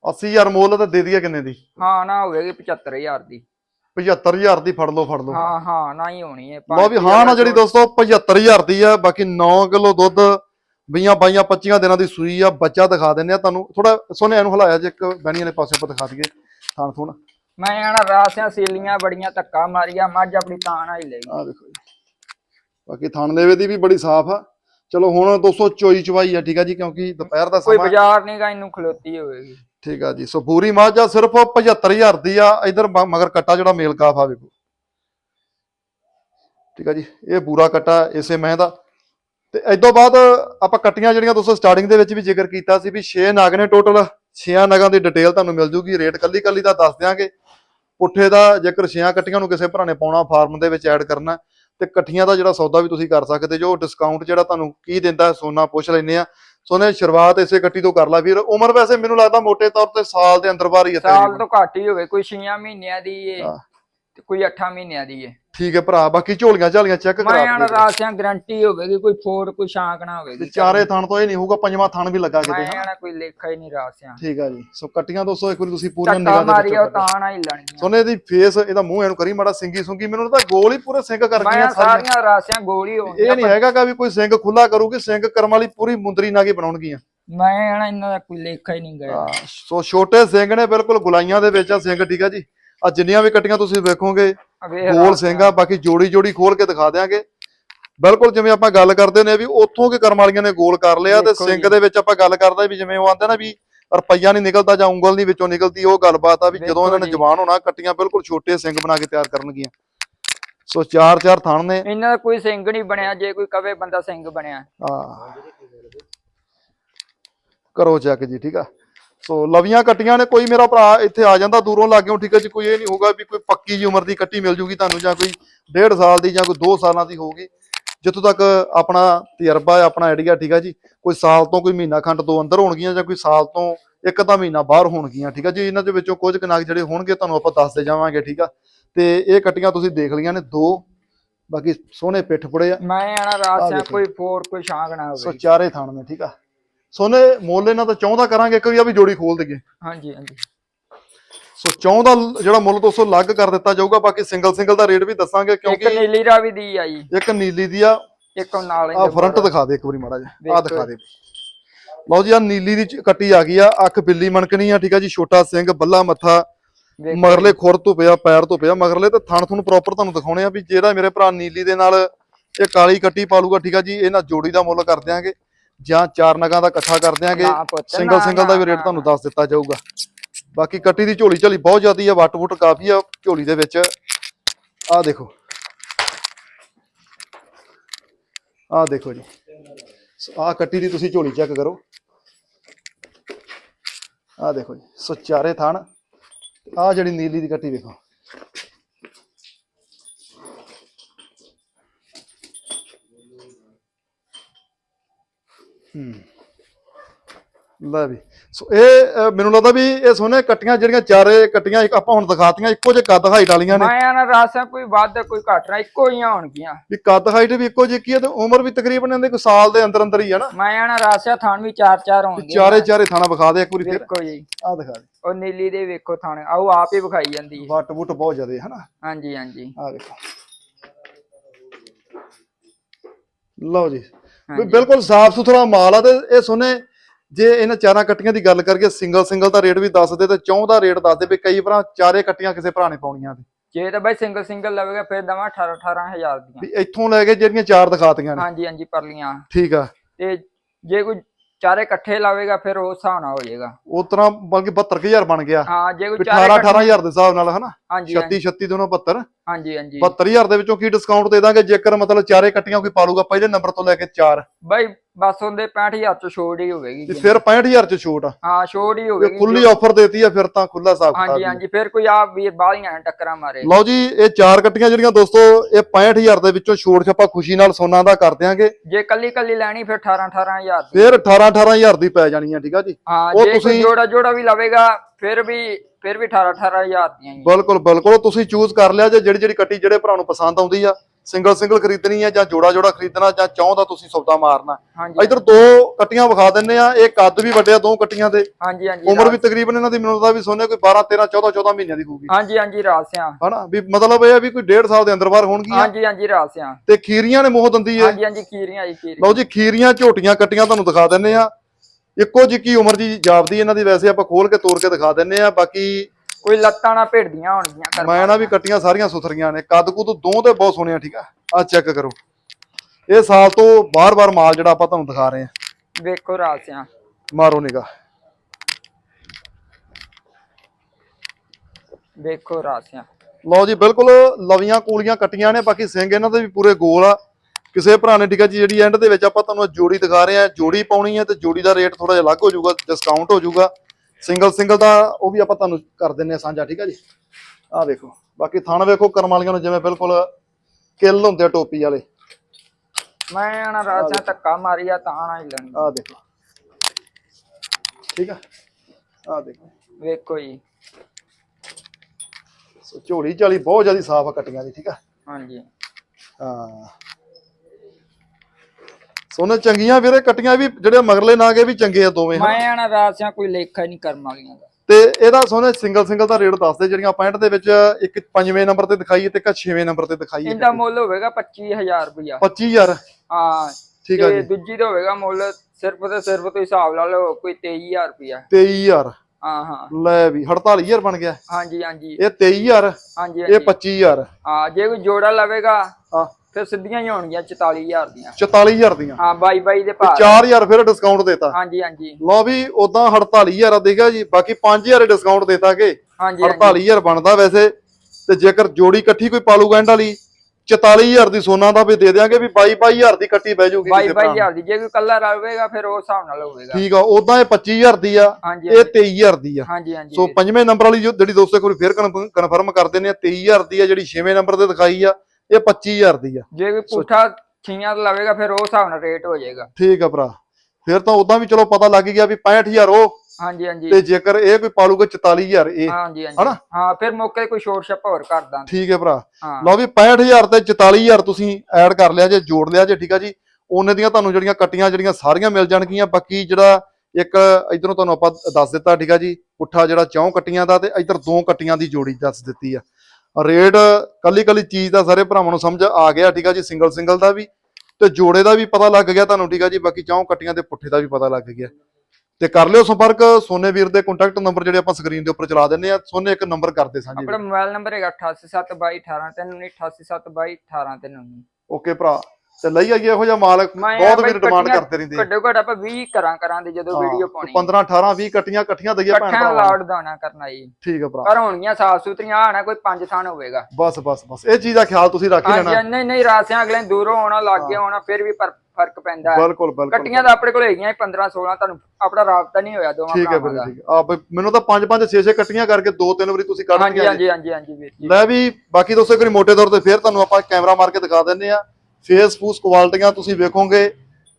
80000 ਮੁੱਲ ਤਾਂ ਦੇ ਦਈਏ ਕਿੰਨੇ ਦੀ? ਹਾਂ ਨਾ ਹੋਵੇਗੀ 75000 ਦੀ। 75000 ਦੀ ਫੜ ਲਓ ਫੜ ਲਓ। ਹਾਂ ਹਾਂ ਨਾ ਹੀ ਹੋਣੀ ਹੈ। ਲਓ ਵੀ ਹਾਂ ਨਾ ਜਿਹੜੀ ਦੋਸਤੋ 75000 ਦੀ ਆ ਬਾਕੀ 9 ਕਿਲੋ ਦੁੱਧ 20 22 25 ਦਿਨਾਂ ਦੀ ਸੂਈ ਆ ਬੱਚਾ ਦਿਖਾ ਦਿੰਦੇ ਆ ਤੁਹਾਨੂੰ। ਥੋੜਾ ਸੋਨੇ ਨੂੰ ਹਲਾਇਆ ਜੇ ਇੱਕ ਬਹਿਣੀ ਵਾਲੇ ਪਾਸੇ ਆਪਾਂ ਦਿਖਾ ਦਈਏ ਥਾਣ ਥੂਣ। ਮੈਂ ਆਣਾ ਰਾਸਿਆਂ ਸੀਲੀਆਂ ਬੜੀਆਂ ਧੱਕਾ ਮਾਰੀਆ ਮੱਝ ਆਪਣੀ ਤਾਂ ਨਾਲ ਹੀ ਲੈ ਗਈ ਆ ਦੇਖੋ ਜੀ। ਬਾਕੀ ਥਾਣ ਦੇਵੇ ਦੀ ਵੀ ਬੜੀ ਸਾਫ਼ ਆ। ਚਲੋ ਹੁਣ ਦੋਸਤੋ ਚੋਈ ਚਵਾਈ ਆ ਠੀਕ ਆ ਜੀ ਕਿਉਂਕਿ ਦੁਪਹਿਰ ਦਾ ਕੋਈ ਸਮਾਂ ਬਾਜ਼ਾਰ ਨਹੀਂਗਾ ਇਹਨੂੰ ਖਲੋਤੀ ਹੋਵੇਗੀ। ਠੀਕ ਆ ਜੀ ਸੋ ਪੂਰੀ ਮੱਝ ਆ ਸਿਰਫ 75000 ਦੀ ਆ ਇਧਰ ਮਗਰ ਕੱਟਾ ਜਿਹੜਾ ਮੇਲ ਕਾਫ ਆ ਵੇਖੋ। ਠੀਕ ਆ ਜੀ ਇਹ ਪੂਰਾ ਕੱਟਾ ਇਸੇ ਮਹਿ ਦਾ ਤੇ ਤੋਂ ਬਾਅਦ ਆਪਾਂ ਕੱਟੀਆਂ ਜਿਹੜੀਆਂ ਦੋਸਤੋ ਸਟਾਰਟਿੰਗ ਦੇ ਵਿੱਚ ਵੀ ਜ਼ਿਕਰ ਕੀਤਾ ਸੀ ਵੀ 6 ਨਗ ਨੇ ਟੋਟਲ 6 ਨਗਾਂ ਦੀ ਡਿਟੇਲ ਤੁਹਾਨੂੰ ਮਿਲ ਜੂਗੀ ਰੇਟ ਕੱਲੀ ਕੱਲੀ ਦਾ ਦੱਸ ਦਿਆਂਗੇ ਪੁੱਠੇ ਦਾ ਜੇਕਰ 6 ਕੱਟੀਆਂ ਨੂੰ ਕਿਸੇ ਭਰਾ ਨੇ ਪਾਉਣਾ ਫਾਰਮ ਦੇ ਵਿੱਚ ਐਡ ਕਰਨਾ ਤੇ ਇਕੱਠੀਆਂ ਦਾ ਜਿਹੜਾ ਸੌਦਾ ਵੀ ਤੁਸੀਂ ਕਰ ਸਕਦੇ ਜੋ ਡਿਸਕਾਊਂਟ ਜਿਹੜਾ ਤੁਹਾਨੂੰ ਕੀ ਦਿੰਦਾ ਸੋਨਾ ਪੁੱਛ ਲੈਨੇ ਆ ਸੋਨੇ ਸ਼ੁਰੂਆਤ ਇਸੇ ਕੱਟੀ ਤੋਂ ਕਰ ਲਾ ਵੀਰ ਉਮਰ ਵੈਸੇ ਮੈਨੂੰ ਲੱਗਦਾ ਮੋٹے ਤੌਰ ਤੇ ਸਾਲ ਦੇ ਅੰਦਰ ਬਾਹਰ ਹੀ ਹੈ ਸਾਲ। ਤੋਂ ਘੱਟ ਹੀ ਹੋਵੇ ਕੋਈ 6 ਮਹੀਨਿਆਂ ਦੀ ਏ ਹਾਂ। ਤੇ ਕੋਈ 8 ਮਹੀਨਿਆਂ ਦੀ ਏ ਠੀਕ ਹੈ ਭਰਾ ਬਾਕੀ ਝੋਲੀਆਂ ਝਾਲੀਆਂ ਚੈੱਕ ਮੈਂ ਕਰਾ ਆਣਾ ਦਿਓ ਰਾਸਿਆਂ ਗਾਰੰਟੀ ਹੋਵੇਗੀ ਕੋਈ ਫੋੜ ਕੋਈ ਸ਼ਾਂਕ ਨਾ ਹੋਵੇਗੀ ਚਾਰੇ ਥਣ ਤੋਂ ਇਹ ਨਹੀਂ ਹੋਊਗਾ ਪੰਜਵਾਂ ਥਣ ਵੀ ਲੱਗਾ ਕਿਤੇ ਮੈਂ। ਆਣਾ ਕੋਈ ਲੇਖਾ ਹੀ ਨਹੀਂ ਰਾਸਿਆਂ ਠੀਕ ਆ ਜੀ। ਸੋ ਕੱਟੀਆਂ ਦੋਸਤੋ ਇੱਕ ਵਾਰੀ ਤੁਸੀਂ ਪੂਰੀਆਂ ਨਿਗਾਹ ਦੇ ਵਿੱਚ ਕੱਟੋ। ਤਾਂ ਨਾ ਹੀ ਲਣਗੀਆਂ ਸੋਨੇ ਦੀ ਫੇਸ ਇਹਦਾ ਮੂੰਹ ਇਹਨੂੰ ਕਰੀ ਮਾੜਾ ਸਿੰਗੀ ਸੁੰਗੀ ਮੈਨੂੰ ਤਾਂ ਗੋਲ ਹੀ ਪੂਰੇ ਸਿੰਗ ਕਰ ਮੈਂ ਗਈਆਂ ਸਾਰੀਆਂ ਰਾਸਿਆਂ ਗੋਲੀ ਹੋਣਗੀਆਂ ਇਹ ਨਹੀਂ ਹੈਗਾ ਕਿ ਵੀ ਕੋਈ ਸਿੰਗ ਖੁੱਲਾ ਕਰੂਗੀ ਸਿੰਗ ਕਰਮ ਵਾਲੀ ਪੂਰੀ ਮੁੰਦਰੀ ਨਾਗੀ ਬਣਾਉਣਗੀਆਂ। ਮੈਂ ਆਣਾ ਇਹਨਾਂ ਦਾ ਕੋਈ ਲੇਖਾ ਹੀ ਨਹੀਂ ਗਿਆ ਹਾਂ, ਸੋ ਛੋਟੇ ਸਿੰਗ ਨੇ ਬਿਲਕੁਲ ਗੁਲਾਈਆਂ ਦੇ ਵਿੱਚ ਆ ਸਿੰਗ ਠੀਕ ਆ ਜੀ। ਆ ਜਿੰਨੀਆਂ ਵੀ ਕੱਟੀਆਂ ਤੁਸੀਂ ਵੇਖੋਗੇ ਵੇਖ ਗੋਲ। ਸਿੰਘ ਬਾਕੀ ਜੋੜੀ ਜੋੜੀ ਖੋਲ ਕੇ ਦਿਖਾ ਦਿਆਂਗੇ ਬਿਲਕੁਲ ਜਿਵੇਂ ਆਪਾਂ ਗੱਲ ਕਰਦੇ ਨੇ ਵੀ ਉੱਥੋਂ ਕੇ ਕਰਮ ਵਾਲੀਆਂ ਨੇ ਗੋਲ ਕਰ ਲਿਆ ਤੇ ਸਿੰਘ। ਦੇ ਵਿੱਚ ਆਪਾਂ ਗੱਲ ਕਰਦੇ ਵੀ ਜਿਵੇਂ ਉਹ ਆਂਦੇ ਨਾ ਵੀ ਰੁਪਈਆ ਨਹੀਂ ਨਿਕਲਦਾ ਜਾਂ ਉਂਗਲ ਨਹੀਂ ਵਿੱਚੋਂ ਨਿਕਲਦੀ ਉਹ ਗੱਲਬਾਤ ਆ ਵੀ ਜਦੋਂ ਇਹਨਾਂ ਨੇ। ਜਵਾਨ ਹੋਣਾ ਕੱਟੀਆਂ ਬਿਲਕੁਲ ਛੋਟੇ ਸਿੰਘ ਬਣਾ ਕੇ ਤਿਆਰ ਕਰਨਗੀਆਂ ਸੋ ਚਾਰ ਚਾਰ ਥਣ ਨੇ ਇਹਨਾਂ ਦਾ ਕੋਈ ਸਿੰਘ ਨਹੀਂ ਬਣਿਆ ਜੇ ਕੋਈ ਕਵੇ ਬੰਦਾ ਸਿੰਘ ਬਣਿਆ ਆ ਕਰੋ ਚੈੱਕ ਜੀ ਠੀਕ ਆ ਸੋ ਲਵੀਆਂ ਕੱਟੀਆਂ ਨੇ ਕੋਈ ਮੇਰਾ ਭਰਾ ਇੱਥੇ ਆ ਜਾਂਦਾ ਦੂਰੋਂ ਲੱਗਿਓ ਠੀਕ ਹੈ ਜੀ ਕੋਈ ਇਹ ਨਹੀਂ ਹੋਊਗਾ ਵੀ ਕੋਈ ਪੱਕੀ ਜੀ ਉਮਰ ਦੀ ਕੱਟੀ ਮਿਲ ਜੂਗੀ ਤੁਹਾਨੂੰ ਜਾਂ ਕੋਈ ਡੇਢ ਸਾਲ ਦੀ ਜਾਂ ਕੋਈ 2 ਸਾਲਾਂ ਦੀ ਹੋਊਗੀ। ਜਿੱਥੋਂ ਤੱਕ ਆਪਣਾ ਤਜਰਬਾ ਹੈ ਆਪਣਾ ਆਈਡੀਆ ਠੀਕ ਆ ਜੀ ਕੋਈ ਸਾਲ ਤੋਂ ਕੋਈ ਮਹੀਨਾ ਖੰਡ ਤੋਂ ਅੰਦਰ ਹੋਣਗੀਆਂ ਜਾਂ ਕੋਈ ਸਾਲ ਤੋਂ ਇੱਕ ਤਾਂ ਮਹੀਨਾ ਬਾਹਰ ਹੋਣਗੀਆਂ ਠੀਕ ਆ ਜੀ ਇਹਨਾਂ ਦੇ ਵਿੱਚੋਂ ਕੁਝ ਕਨਾਕ ਜਿਹੜੇ ਹੋਣਗੇ ਤੁਹਾਨੂੰ ਆਪਾਂ ਦੱਸਦੇ ਜਾਵਾਂਗੇ ਠੀਕ ਆ ਤੇ ਇਹ ਕੱਟੀਆਂ ਤੁਸੀਂ ਦੇਖ ਲਈਆਂ ਨੇ ਦੋ ਬਾਕੀ ਸੋਹਣੇ ਪਿੱਠ ਪੁੜੇ ਆ। ਮੈਂ ਆਣਾ ਰਾਸਿਆਂ ਦੇਖੋ। ਕੋਈ ਫੋੜ ਕੋਈ ਸ਼ਾਂਕ ਨਾ ਸੋ ਹੋਵੇ ਚਾਰੇ ਥਾਣ ਨੇ ਠੀਕ ਆ। ਸੋਨੇ ਮੁੱਲ ਇਹਨਾਂ ਤਾਂ ਚਾਹੁੰਦਾ ਕਰਾਂਗੇ ਇੱਕ ਵੀ ਆ ਵੀ ਜੋੜੀ ਖੋਲ ਦਈਏ। ਹਾਂਜੀ ਹਾਂਜੀ। ਸੋ ਚਾਹੁੰਦਾ ਜਿਹੜਾ ਮੁੱਲ 200 ਲੱਗ ਕਰ ਦਿੱਤਾ ਜਾਊਗਾ ਬਾਕੀ ਸਿੰਗਲ ਸਿੰਗਲ ਦਾ ਰੇਟ ਵੀ ਦੱਸਾਂਗੇ ਇੱਕ ਕਿਉਂਕਿ ਨੀਲੀ ਰਾਵੀ ਦੀ ਆਈ ਇੱਕ ਨੀਲੀ ਦੀ ਆ। ਇੱਕ ਨਾਲ ਆ ਫਰੰਟ। ਦਿਖਾ ਦੇ ਇੱਕ ਵਾਰੀ ਮਾੜਾ ਜਿਹਾ। ਆ ਦੇਖੋ। ਦੇ। ਲਓ ਜੀ ਆ ਨੀਲੀ ਦੀ ਕੱਟੀ ਆ ਗਈ ਆ। ਅੱਖ ਬਿੱਲੀ ਮਣਕਣੀ ਆ ਠੀਕ ਆ ਜੀ ਛੋਟਾ ਸਿੰਘ ਬੱਲਾ ਮੱਥਾ ਮਗਰਲੇ ਖੁਰ ਤੋਂ ਪਿਆ ਪੈਰ ਤੋਂ ਪਿਆ ਮਗਰਲੇ ਤੇ ਥਣ ਤੁਹਾਨੂੰ ਪ੍ਰੋਪਰ ਤੁਹਾਨੂੰ ਦਿਖਾਉਣੇ ਆ ਵੀ ਜਿਹੜਾ ਮੇਰੇ ਭਰਾ ਨੀਲੀ ਦੇ ਨਾਲ ਇਹ ਕਾਲੀ ਕੱਟੀ ਪਾਲੂਗਾ ਠੀਕ ਆ ਜੀ ਇਹਨਾਂ ਜੋੜੀ ਦਾ ਮੁੱਲ ਕਰ ਦਿਆਂਗੇ। ਜਾਂ ਚਾਰ ਨਗਾਂ ਦਾ ਇਕੱਠਾ ਕਰ ਦਿਆਂਗੇ। ਸਿੰਗਲ ਸਿੰਗਲ ਦਾ ਵੀ ਰੇਟ ਤੁਹਾਨੂੰ ਦੱਸ ਦਿੱਤਾ ਜਾਊਗਾ। ਬਾਕੀ ਕੱਟੀ ਦੀ ਝੋਲੀ ਝੋਲੀ ਬਹੁਤ ਜ਼ਿਆਦੀ ਆ ਵੱਟ ਵੁੱਟ ਕਾਫੀ ਆ ਝੋਲੀ ਦੇ ਵਿੱਚ। ਆਹ ਦੇਖੋ। ਆਹ ਦੇਖੋ ਜੀ। ਆਹ ਕੱਟੀ ਦੀ ਤੁਸੀਂ ਝੋਲੀ ਚੈੱਕ ਕਰੋ। ਆਹ ਦੇਖੋ ਜੀ ਸੋ ਚਾਰੇ ਥਣ। ਆਹ ਜਿਹੜੀ ਨੀਲੀ ਦੀ ਕੱਟੀ ਵੇਖੋ। ਹੂੰ। ਲੈ ਵੀ। ਸੋ ਇਹ ਮੈਨੂੰ ਲੱਗਦਾ ਵੀ ਇਹ ਸੋਨੇ ਕੱਟੀਆਂ ਜਿਹੜੀਆਂ ਚਾਰੇ ਕੱਟੀਆਂ ਇੱਕ ਆਪਾਂ ਹੁਣ ਦਿਖਾਤੀਆਂ ਇੱਕੋ ਜਿਹੇ ਕੱਦ ਹਾਈਟ ਵਾਲੀਆਂ ਨੇ। ਮੈਂ ਨਾ ਰਾਸਾਂ ਕੋਈ ਵੱਧ ਕੋਈ ਘੱਟ ਨਾ ਇੱਕੋ ਹੀ ਹੋਣਗੀਆਂ। ਵੀ ਕੱਦ ਹਾਈਟ ਵੀ ਇੱਕੋ ਜਿਹੀ ਕੀ ਹੈ ਤੇ ਉਮਰ ਵੀ ਤਕਰੀਬਨ ਇਹਦੇ ਕੋਈ ਸਾਲ ਦੇ ਅੰਦਰ ਅੰਦਰ ਹੀ ਹੈ ਨਾ। ਮੈਂ ਨਾ ਰਾਸਿਆ ਥਾਣ ਵੀ ਚਾਰ ਚਾਰ ਹੋਣਗੇ। ਚਾਰੇ ਚਾਰੇ ਥਾਣਾ ਵਿਖਾ ਦੇ ਇੱਕ ਵਾਰੀ ਫਿਰ। ਵੇਖੋ ਜੀ। ਆਹ ਦਿਖਾ ਦੇ। ਉਹ ਨੀਲੀ ਦੇ ਵੇਖੋ ਥਾਣੇ ਆਓ ਆਪ ਹੀ ਵਿਖਾਈ ਜਾਂਦੀ ਹੈ। ਵੱਟ ਵੁੱਟ ਬਹੁਤ ਜ਼ਿਆਦੇ ਹੈ ਨਾ ਹਾਂਜੀ ਹਾਂਜੀ। ਆਹ ਦੇਖੋ ਲਓ ਜੀ। ਵੀ। ਬਿਲਕੁਲ ਸਾਫ਼ ਸੁਥਰਾ ਮਾਲ ਆ ਤੇ ਇਹ ਸੋਨੇ ਜੇ ਇਹਨਾਂ ਚਾਰਾਂ ਕੱਟੀਆਂ ਦੀ ਗੱਲ ਕਰੀਏ ਸਿੰਗਲ ਸਿੰਗਲ ਦਾ ਰੇਟ ਵੀ ਦੱਸ ਦੇ ਤੇ ਚੌਂ ਦਾ ਰੇਟ ਦੱਸ ਦੇ ਵੀ ਕਈ ਭਰਾ ਚਾਰੇ ਕੱਟੀਆਂ ਕਿਸੇ ਭਰਾ ਨੇ ਪਾਉਣੀਆਂ ਤੇ। ਜੇ ਤਾਂ ਬਾਈ ਸਿੰਗਲ ਸਿੰਗਲ ਲਵੇਗਾ ਫਿਰ ਦਵਾ 18 18000 ਦੀਆਂ। ਵੀ ਇੱਥੋਂ ਲੈ ਕੇ ਜਿਹੜੀਆਂ ਚਾਰ ਦਿਖਾਤੀਆਂ ਨੇ। ਹਾਂਜੀ ਹਾਂਜੀ ਪਰਲੀਆਂ। ਠੀਕ ਆ। ਤੇ ਜੇ ਕੋਈ ਚਾਰੇ ਇਕੱਠੇ ਲਾਵੇਗਾ ਫਿਰ ਉਸ ਹਿਸਾਬ ਨਾਲ ਹੋ ਜਾਏਗਾ। ਉਹ ਤਰ੍ਹਾਂ ਬਲਕਿ 72000 ਬਣ ਗਿਆ। ਹਾਂ ਜੇ ਕੋਈ ਵੀ ਚਾਰੇ 18 ਇਕੱਠੇ- 18000 ਦੇ ਹਿਸਾਬ ਨਾਲ ਹਨਾ? ਹਾਂਜੀ 36 36 ਦੋਨੋਂ 72 ਹਾਂਜੀ ਹਾਂਜੀ। 72000 ਦੇ ਵਿੱਚੋਂ ਕੀ ਡਿਸਕਾਊਂਟ ਦੇ ਦਾਂਗੇ? ਜੇਕਰ ਮਤਲਬ ਚਾਰੇ ਕੱਟੀਆਂ ਕੋਈ ਪਾਲੂਗਾ ਪਹਿਲੇ ਨੰਬਰ ਤੋਂ ਲੈ ਕੇ ਚਾਰ। ਬਾਈ ਬਸ ਉਹਦੇ 65000 ਚ ਛੋੜ ਹੀ ਹੋਵੇਗੀ ਤੇ ਫਿਰ 65000 ਚ ਛੋਟ ਆ। ਹਾਂ ਛੋੜ ਹੀ ਇਹ ਹੋਵੇਗੀ ਖੁੱਲੀ ਆਫਰ ਦੇਤੀ ਆ ਫਿਰ ਤਾਂ ਖੁੱਲਾ ਹਿਸਾਬ ਹਾਂਜੀ ਆ। ਹਾਂਜੀ ਫਿਰ ਕੋਈ ਆਪ ਵੀਰ ਬਾਲੀਆਂ ਟੱਕਰਾਂ ਮਾਰੇ। ਲਓ ਜੀ ਇਹ ਚਾਰ ਕੱਟੀਆਂ ਜਿਹੜੀਆਂ ਦੋਸਤੋ ਇਹ 65000 ਦੇ ਵਿੱਚੋਂ ਛੋੜ ਛੱਪਾ ਖੁਸ਼ੀ ਨਾਲ ਸੋਨਾ ਦਾ ਕਰ ਦਿਆਂਗੇ। ਜੇ ਕੱਲੀ ਕੱਲੀ ਲੈਣੀ ਫਿਰ 18 18000 ਦੀ। ਫਿਰ 18 18000 ਦੀ ਪੈ ਜਾਣੀ ਆ ਠੀਕ ਆ ਜੀ? ਹਾਂ ਉਹ ਜੇ ਕੋਈ ਜੋੜਾ ਜੋੜਾ ਵੀ ਲਵੇਗਾ ਫਿਰ ਵੀ ਫਿਰ ਵੀ 18 18000 ਦੀਆਂ ਹੀ। ਬਿਲਕੁਲ ਬਿਲਕੁਲ। ਤੁਸੀਂ ਚੂਜ਼ ਕਰ ਲਿਆ ਜੇ ਜਿਹੜੀ ਜਿਹੜੀ ਕੱਟੀ ਜਿਹੜੇ ਭਰਾ ਨੂੰ ਪਸੰਦ ਆਉਂਦੀ ਆ। ਸਿੰਗਲ ਸਿੰਗਲ ਖਰੀਦਣੀ ਆ ਜਾਂ ਜੋੜਾ ਜੋੜਾ ਖਰੀਦਣਾ ਜਾਂ ਚਾਹੁੰਦਾ ਤੁਸੀਂ ਸੌਦਾ ਮਾਰਨਾ। ਹਾਂਜੀ। ਇਧਰ ਦੋ ਕੱਟੀਆਂ ਵਿਖਾ ਦਿੰਨੇ ਆ। ਇਹ ਕੱਦ ਵੀ ਵੱਡੇ ਆ ਦੋ ਕੱਟੀਆਂ ਦੇ। ਹਾਂਜੀ ਹਾਂਜੀ ਉਮਰ ਵੀ ਤਕਰੀਬਨ ਇਹਨਾਂ ਦੀ ਮੈਨੂੰ ਲੱਗਦਾ ਵੀ ਸੋਨੇ ਕੋਈ 12 13 14 14 ਮਹੀਨਿਆਂ ਦੀ ਹੋਊਗੀ। ਹਾਂਜੀ ਹਾਂਜੀ ਰਾਸਿਆਂ ਹਨਾ? ਵੀ ਮਤਲਬ ਇਹ ਆ ਵੀ ਕੋਈ 1.5 ਸਾਲ ਦੇ ਅੰਦਰ ਬਾਹਰ ਹੋਣਗੀਆਂ। ਹਾਂਜੀ ਹਾਂਜੀ ਰਾਸਿਆਂ ਤੇ ਖੀਰੀਆਂ ਨੇ ਮੋਹ ਦੰਦੀ ਏ ਹਾਂਜੀ ਹਾਂਜੀ ਕੀਰੀਆਂ ਜੀ ਕੀਰੀਆਂ ਲਓ ਜੀ ਖੀਰੀਆਂ ਝੋਟੀਆਂ ਕੱਟੀਆਂ ਤੁਹਾਨੂੰ ਦਿਖਾ ਦਿੰਨੇ ਆ। ਇੱਕੋ ਜਿਹੀ ਕੀ ਉਮਰ ਦੀ ਜਾਪਦੀ ਇਹਨਾਂ ਦੀ ਵੈਸੇ ਆਪਾਂ ਖੋਲ ਕੇ ਤੋੜ ਕੇ ਦਿਖਾ ਦਿੰਨੇ ਆ ਬਾਕੀ ਕੋਈ ਲੱਤਾਂ ਨਾ ਭਿੜਦੀਆਂ ਹੋਣਗੀਆਂ ਮੈਂ ਨਾ ਵੀ ਕੱਟੀਆਂ ਸਾਰੀਆਂ ਸੁਥਰੀਆਂ ਨੇ ਕੱਦ ਕੁੱਦ ਦੋ ਤੇ ਬਹੁਤ ਸੋਹਣੇ ਆ ਠੀਕ ਆ। ਆ ਚੈੱਕ ਕਰੋ। ਇਹ ਸਾਲ ਤੋਂ ਬਾਰ-ਬਾਰ ਮਾਲ ਜਿਹੜਾ ਆਪਾਂ ਤੁਹਾਨੂੰ ਦਿਖਾ ਰਹੇ ਆ ਵੇਖੋ ਰਾਸਿਆਂ। ਮਾਰੋ ਨਿਗਾ ਵੇਖੋ ਰਾਸਿਆਂ। ਲਓ ਜੀ ਬਿਲਕੁਲ ਲਵੀਆਂ ਕੂਲੀਆਂ ਕੱਟੀਆਂ ਨੇ ਬਾਕੀ ਸਿੰਘ ਇਹਨਾਂ ਦੇ ਵੀ ਪੂਰੇ ਗੋਲ ਆ। ਕਿਸੇ ਭਰਾ ਨੇ ਠੀਕ ਆ ਜੀ ਜਿਹੜੀ ਐਂਡ ਦੇ ਵਿੱਚ ਆਪਾਂ ਤੁਹਾਨੂੰ ਜੋੜੀ ਦਿਖਾ ਰਹੇ ਆ ਜੋੜੀ ਪਾਉਣੀ ਹੈ ਤੇ ਜੋੜੀ ਦਾ ਰੇਟ ਥੋੜਾ ਜਿਹਾ ਅਲੱਗ ਹੋ ਜਾਊਗਾ ਡਿਸਕਾਊਂਟ ਹੋ ਜਾਊਗਾ। ਸਿੰਗਲ ਸਿੰਗਲ ਦਾ ਉਹ ਵੀ ਆਪਾਂ ਤੁਹਾਨੂੰ ਕਰ ਦਿੰਨੇ ਆ ਸਾਂਝਾ ਠੀਕ ਆ ਜੀ? ਆਹ ਵੇਖੋ ਬਾਕੀ ਥਣ ਵੇਖੋ ਕਰਮ ਵਾਲੀਆਂ ਨੂੰ ਜਿਵੇਂ ਬਿਲਕੁਲ ਕਿੱਲ ਹੁੰਦੇ ਆ ਟੋਪੀ ਵਾਲੇ। ਮੈਂ ਨਾ ਰਾਸਿਆਂ ਧੱਕਾ ਮਾਰੀਆ ਤਾਂ ਨਾ ਹੀ ਲੈਣੀ। ਆਹ ਦੇਖੋ। ਠੀਕ ਆ? ਆਹ ਦੇਖੋ। ਵੇਖੋ ਜੀ। ਸੋ ਝੋਲੀ ਝਾਲੀ ਬਹੁਤ ਜ਼ਿਆਦਾ ਸਾਫ਼ ਆ ਕੱਟੀਆਂ ਦੀ ਠੀਕ ਆ? ਹਾਂਜੀ। ਹਾਂ। ਸੋਨੇ ਚੰਗੀਆਂ ਵੀਰੇ ਕੱਟੀਆਂ ਵੀ ਜਿਹੜੇ ਮਗਰਲੇ ਨਾਗੇ ਵੀ ਚੰਗੇ ਆ ਦੋਵੇਂ। ਮੈਂ ਨਾ ਰਾਸਿਆਂ ਕੋਈ ਲੇਖਾ ਨਹੀਂ ਕਰਮ ਵਾਲੀਆਂ ਦਾ। ਤੇ ਇਹਦਾ ਸੋਨੇ ਸਿੰਗਲ ਸਿੰਗਲ ਦਾ ਰੇਟ ਦੱਸਦੇ ਜਿਹੜੀਆਂ ਪੁਆਇੰਟ ਦੇ ਵਿੱਚ ਇੱਕ ਪੰਜਵੇਂ ਨੰਬਰ ਤੇ ਦਿਖਾਈ ਤੇ ਇੱਕ ਛੇਵੇਂ ਨੰਬਰ ਤੇ ਦਿਖਾਈ ਇਹਦਾ ਮੁੱਲ ਹੋਵੇਗਾ 25000 ਰੁਪਇਆ 25000 ਹਾਂ ਠੀਕ ਆ ਤੇ ਜੀ। ਦੂਜੀ ਦਾ ਹੋਵੇਗਾ ਮੁੱਲ ਸਿਰਫ ਤੇ ਸਿਰਫ ਤੁਸੀਂ ਹਿਸਾਬ ਲਾ ਲਓ ਕੋਈ 23000 ਰੁਪਇਆ 23000 ਹਾਂ ਹਾਂ। ਲੈ ਵੀ 48000 ਬਣ ਗਿਆ। ਹਾਂਜੀ ਹਾਂਜੀ। ਇਹ 23000 ਹਾਂਜੀ ਇਹ ਹਾਂਜੀ। 25000 ਹਾਂ ਜੇ ਕੋਈ ਜੋੜਾ ਲਵੇਗਾ ਹਾਂ। ਫਿਰ ਸਿੱਧੀਆਂ ਹੀ ਹੋਣਗੀਆਂ 44000 ਦੀਆਂ। 44000 ਦੀਆਂ। ਹਾਂ ਬਾਈ ਬਾਈ ਦੇ ਭਾਅ। 4000 ਫਿਰ ਡਿਸਕਾਊਂਟ ਦੇਤਾ। ਹਾਂਜੀ ਹਾਂਜੀ। ਲਓ ਵੀ ਉਦਾਂ 48000 ਆ ਦੇਖਿਆ ਜੀ। ਬਾਕੀ 5000 ਡਿਸਕਾਊਂਟ ਦੇਤਾ ਕਿ ਹਾਂਜੀ ਹਾਂਜੀ। 48000 ਬਣਦਾ ਵੈਸੇ। ਤੇ ਜੇਕਰ ਜੋੜੀ ਇਕੱਠੀ ਕੋਈ ਪਾਲੂ ਗੈਂਡ ਵਾਲੀ 44000 ਦੀ ਸੋਨਾ ਦਾ ਵੀ ਦੇ ਦਿਆਂਗੇ ਵੀ 22 22000 ਦੀ ਕੱਟੀ ਬਹਿ ਬਾਈ ਹਜ਼ਾਰ ਦੀ ਜੇ ਕੋਈ ਕੱਲਾ ਲਵੇਗਾ ਫਿਰ ਉਸ ਹਿਸਾਬ ਨਾਲ ਹੋਵੇਗਾ। ਠੀਕ ਆ ਉਦਾਂ ਇਹ 25000 ਦੀ ਆ ਇਹ 23000 ਦੀ ਆ। ਹਾਂਜੀ ਹਾਂਜੀ। ਸੋ ਪੰਜਵੇਂ ਨੰਬਰ ਵਾਲੀ ਜਿਹੜੀ ਦੋਸਤੋ ਕੋਲ ਫੇਰ ਕਨਫਰਮ ਕਰ ਦਿੰਦੇ ਆ 23000 ਦੀ ਆ ਜਿਹੜੀ ਛੇਵੇਂ ਨੰਬਰ ਤੇ ਦਿਖਾਈ ਆ। ਇਹ 25000 ਦੀ ਆ। ਜੇ ਕੋਈ ਪੁੱਠਾ ਛੀਆਂ ਲਵੇਗਾ ਫਿਰ ਉਸ ਹਿਸਾਬ ਨਾਲ ਰੇਟ ਹੋ ਜਾਏਗਾ। ਠੀਕ ਆ ਭਰਾ। ਫਿਰ ਤਾਂ ਉਦਾਂ ਵੀ ਚਲੋ ਪਤਾ ਲੱਗ ਗਿਆ ਵੀ 65000 ਉਹ। ਹਾਂਜੀ ਹਾਂਜੀ। ਤੇ ਜੇਕਰ ਇਹ ਕੋਈ ਪਾਲੂਗਾ 44000 ਇਹ। ਹਾਂਜੀ ਹਾਂਜੀ। ਹਨਾ? ਹਾਂ ਫਿਰ ਮੌਕੇ ਕੋਈ ਛੋਟ ਛੱਪ ਹੋਰ ਕਰ ਦਾਂਗੇ। ਠੀਕ ਹੈ ਭਰਾ। ਲਓ ਵੀ 65000 ਤੇ 44000 ਤੁਸੀਂ ਐਡ ਕਰ ਲਿਆ ਜੇ ਜੋੜ ਲਿਆ ਜੇ ਠੀਕ ਆ ਜੀ। ਉਹਨੇ ਦੀਆਂ ਤੁਹਾਨੂੰ ਜਿਹੜੀਆਂ ਕੱਟੀਆਂ ਜਿਹੜੀਆਂ ਸਾਰੀਆਂ ਮਿਲ ਜਾਣਗੀਆਂ। ਬਾਕੀ ਜਿਹੜਾ ਇੱਕ ਇਧਰੋਂ ਤੁਹਾਨੂੰ ਆਪਾਂ ਦੱਸ ਦਿੱਤਾ ਠੀਕ ਆ ਜੀ। ਪੁੱਠਾ ਜਿਹੜਾ ਚੌਂ ਕੱਟੀਆਂ ਦਾ ਤੇ ਇਧਰ ਦੋ ਕੱਟੀਆਂ ਦੀ ਜੋੜੀ ਦੱਸ ਦਿੱਤੀ ਆ। ਰੇਟ ਕੱਲੀ ਕੱਲੀ ਚੀਜ਼ ਦਾ ਸਾਰੇ ਭਰਾਵਾਂ ਨੂੰ ਸਮਝ ਆ ਗਿਆ ਠੀਕ ਆ ਜੀ ਸਿੰਗਲ ਸਿੰਗਲ ਦਾ ਵੀ ਤੇ ਜੋੜੇ ਦਾ ਵੀ ਪਤਾ ਲੱਗ ਗਿਆ ਤੁਹਾਨੂੰ ਠੀਕ ਆ ਜੀ ਬਾਕੀ ਚੌਂ ਕੱਟੀਆਂ ਤੇ ਪੁੱਠੇ ਦਾ ਵੀ ਪਤਾ ਲੱਗ ਗਿਆ। ਤੇ ਕਰ ਲਿਓ ਸੰਪਰਕ ਸੋਨੇ ਵੀਰ ਦੇ ਕੰਟੈਕਟ ਨੰਬਰ ਜਿਹੜੇ ਆਪਾਂ ਸਕਰੀਨ ਦੇ ਉੱਪਰ ਚਲਾ ਦਿੰਨੇ ਆ ਸੋਨੇ ਇੱਕ ਨੰਬਰ ਕਰਦੇ ਸਾਂਝੇ ਆਪਣਾ ਮੋਬਾਈਲ ਨੰਬਰ ਹੈਗਾ 8872218319 8872218319 ਓਕੇ ਭਰਾ। ਤੇ ਲਈ ਆਈਏ ਇਹੋ ਜਿਹਾ ਮਾਲ ਬਹੁਤ ਵੀਰ ਡਿਮਾਂਡ ਕਰਦੇ ਰਹਿੰਦੇ ਆ। ਘੱਟੋ ਘੱਟ ਆਪਾਂ 20 ਕਰਾਂ ਕਰਾਂ ਦੇ ਜਦੋਂ ਵੀਡੀਓ ਪਾਉਣੀ। 15 18 20 ਕੱਟੀਆਂ ਇਕੱਠੀਆਂ ਦਈਏ ਭੈਣ ਨੂੰ। ਲਾਉਡ ਦਾਣਾ ਕਰਨਾ ਜੀ। ਠੀਕ ਹੈ ਭਰਾ। ਪਰ ਹੋਣਗੀਆਂ ਸਾਫ਼ ਸੁਥਰੀਆਂ ਆਣਾ ਕੋਈ ਪੰਜ ਥਾਨ ਹੋਵੇਗਾ। ਬਸ ਬਸ ਬਸ। ਇਹ ਚੀਜ਼ ਦਾ ਖਿਆਲ ਤੁਸੀਂ ਰੱਖ ਹੀ ਲੈਣਾ। ਹਾਂਜੀ ਨਹੀਂ ਨਹੀਂ ਰਾਸਿਆਂ ਅਗਲੇ ਦੂਰੋਂ ਆਉਣਾ ਲੱਗੇ ਆਉਣਾ ਫਿਰ ਵੀ ਪਰ- ਫ਼ਰਕ ਪੈਂਦਾ। ਹੈ ਬਿਲਕੁਲ ਬਿਲਕੁਲ। ਕੱਟੀਆਂ ਤਾਂ ਆਪਣੇ ਕੋਲ ਹੈਗੀਆਂ 15 16 ਤੁਹਾਨੂੰ ਆਪਣਾ ਰਾਬਤਾ ਨਹੀਂ ਹੋਇਆ ਦੋਵਾਂ ਠੀਕ ਹੈ ਵੀਰ ਦਾ। ਠੀਕ ਹੈ ਆ ਬਈ ਮੈਨੂੰ ਤਾਂ 5 5 6 6 ਕੱਟੀਆਂ ਕਰਕੇ ਦੋ ਤਿੰਨ ਵਾਰੀ ਤੁਸੀਂ ਕੱਢ ਹਾਂਜੀ ਦਿੱਤੀਆਂ ਹਾਂਜੀ ਹਾਂਜੀ ਹਾਂਜੀ ਵੀਰ ਜੀ। ਲੈ ਵੀ ਬਾਕੀ ਦੋਸਤੋ ਵਾਰੀ ਮੋਟੇ ਤੌਰ ਤੇ ਫੇਰ ਤੁਹਾਨੂੰ ਆਪਾਂ ਕੈਮਰਾ ਮਾਰ ਕੇ ਦਿਖਾ ਦਿੰਨੇ ਆ। ਫੇਸ ਫੂਸ ਕੁਆਲਿਟੀਆਂ ਤੁਸੀਂ ਵੇਖੋਗੇ,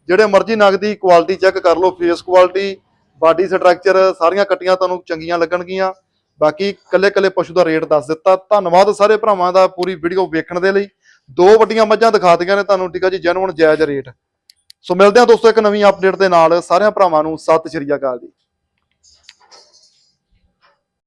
ਜਿਹੜੇ ਮਰਜ਼ੀ ਨਗ ਦੀ ਕੁਆਲਿਟੀ ਚੈੱਕ ਕਰ ਲਓ, ਫੇਸ ਕੁਆਲਿਟੀ, ਬਾਡੀ ਸਟਰਕਚਰ, ਸਾਰੀਆਂ ਕੱਟੀਆਂ ਤੁਹਾਨੂੰ ਚੰਗੀਆਂ ਲੱਗਣਗੀਆਂ। ਬਾਕੀ ਕੱਲੇ ਕੱਲੇ ਪਸ਼ੂ ਦਾ ਰੇਟ ਦੱਸ ਦਿੱਤਾ। ਧੰਨਵਾਦ ਸਾਰੇ ਭਰਾਵਾਂ ਦਾ ਪੂਰੀ ਵੀਡੀਓ ਵੇਖਣ ਦੇ ਲਈ। ਦੋ ਵੱਡੀਆਂ ਮੱਝਾਂ ਦਿਖਾ ਨੇ ਤੁਹਾਨੂੰ, ਠੀਕ ਆ ਜੀ ਜੈਨੂਨ ਜਾਇਜ਼ ਰੇਟ। ਸੋ ਮਿਲਦੇ ਆ ਦੋਸਤੋ ਇੱਕ ਨਵੀਂ ਅਪਡੇਟ ਦੇ ਨਾਲ। ਸਾਰਿਆਂ ਭਰਾਵਾਂ ਨੂੰ ਸਤਿ ਸ਼੍ਰੀ ਅਕਾਲ ਜੀ।